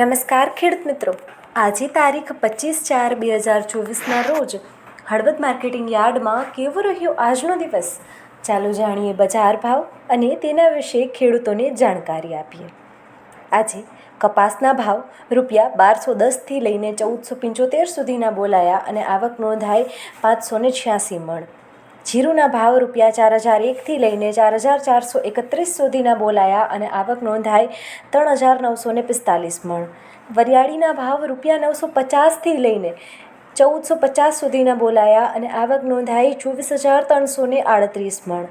નમસ્કાર ખેડૂત મિત્રો. આજે તારીખ પચીસ ચાર બે હજાર ચોવીસના રોજ હળવદ માર્કેટિંગ યાર્ડમાં કેવો રહ્યો આજનો દિવસ? ચાલો જાણીએ બજાર ભાવ અને તેના વિશે ખેડૂતોને જાણકારી આપીએ. આજે કપાસના ભાવ રૂપિયા બારસો દસથી લઈને ચૌદસો પંચોતેર સુધીના બોલાયા અને આવક નોંધાઈ પાંચસો ને છ્યાસી મણ. જીરુના ભાવ રૂપિયા ચાર હજાર એકથી લઈને ચાર હજાર ચારસો એકત્રીસ સુધીના બોલાયા અને આવક નોંધાઈ ત્રણ હજાર નવસો ને પિસ્તાલીસ મણ. વરિયાળીના ભાવ રૂપિયા નવસો પચાસથી લઈને ચૌદસો પચાસ સુધીના બોલાયા અને આવક નોંધાઈ ચોવીસ હજાર ત્રણસો ને આડત્રીસ મણ.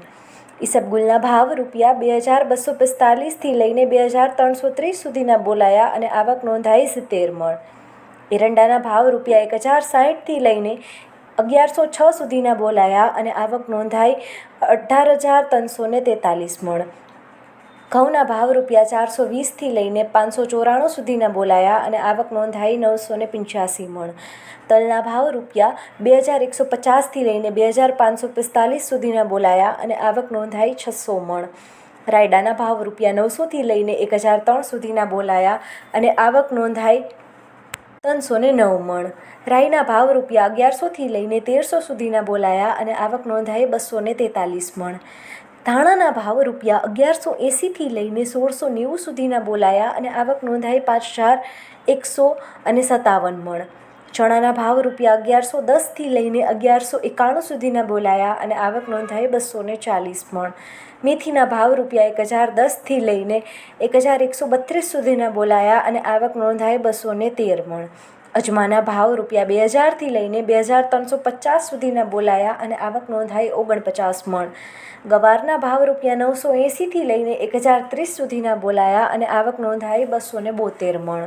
ઈસબગુલના ભાવ રૂપિયા બે હજાર બસો પિસ્તાલીસથી લઈને બે હજાર ત્રણસો ત્રીસ સુધીના બોલાયા અને આવક નોંધાઈ સિત્તેર મણ. એરંડાના ભાવ રૂપિયા એક હજાર સાઠથી લઈને અગિયારસો છ સુધીના બોલાયા અને આવક નોંધાઈ અઢાર હજાર ત્રણસો ને તેતાલીસ મણ. ઘઉંના ભાવ રૂપિયા ચારસો વીસથી લઈને પાંચસો ચોરાણું સુધીના બોલાયા અને આવક નોંધાઈ નવસો ને પંચ્યાસી મણ. તલના ભાવ રૂપિયા બે હજાર એકસો પચાસથી લઈને બે હજાર પાંચસો પિસ્તાલીસ સુધીના બોલાયા અને આવક નોંધાઈ છસો મણ. રાયડાના ભાવ રૂપિયા નવસોથી લઈને એક હજાર ત્રણ સુધીના બોલાયા અને આવક નોંધાઈ ત્રણસો ને નવ મણ. રાઈના ભાવ રૂપિયા અગિયારસોથી લઈને તેરસો સુધીના બોલાયા અને આવક નોંધાઈ બસો ને તેતાલીસ મણ. ધાણાના ભાવ રૂપિયા અગિયારસો એંસીથી લઈને સોળસો નેવું સુધીના બોલાયા અને આવક નોંધાઈ પાંચ હજાર એકસો અને સત્તાવન મણ. ચણાના ભાવ રૂપિયા અગિયારસો દસથી લઈને અગિયારસો એકાણું સુધીના બોલાયા અને આવક નોંધાઈ બસો ને ચાલીસ મણ. મેથીના ભાવ રૂપિયા એક હજાર દસથી લઈને એક હજાર એકસો બત્રીસ સુધીના બોલાયા અને આવક નોંધાઈ બસો ને તેર મણ. અજમાના ભાવ રૂપિયા બે હજારથી લઈને બે હજાર ત્રણસો પચાસ સુધીના બોલાયા અને આવક નોંધાઈ ઓગણપચાસ મણ. ગવારના ભાવ રૂપિયા નવસો એંસીથી લઈને એક હજાર ત્રીસ સુધીના બોલાયા અને આવક નોંધાઈ બસો ને બોતેર મણ.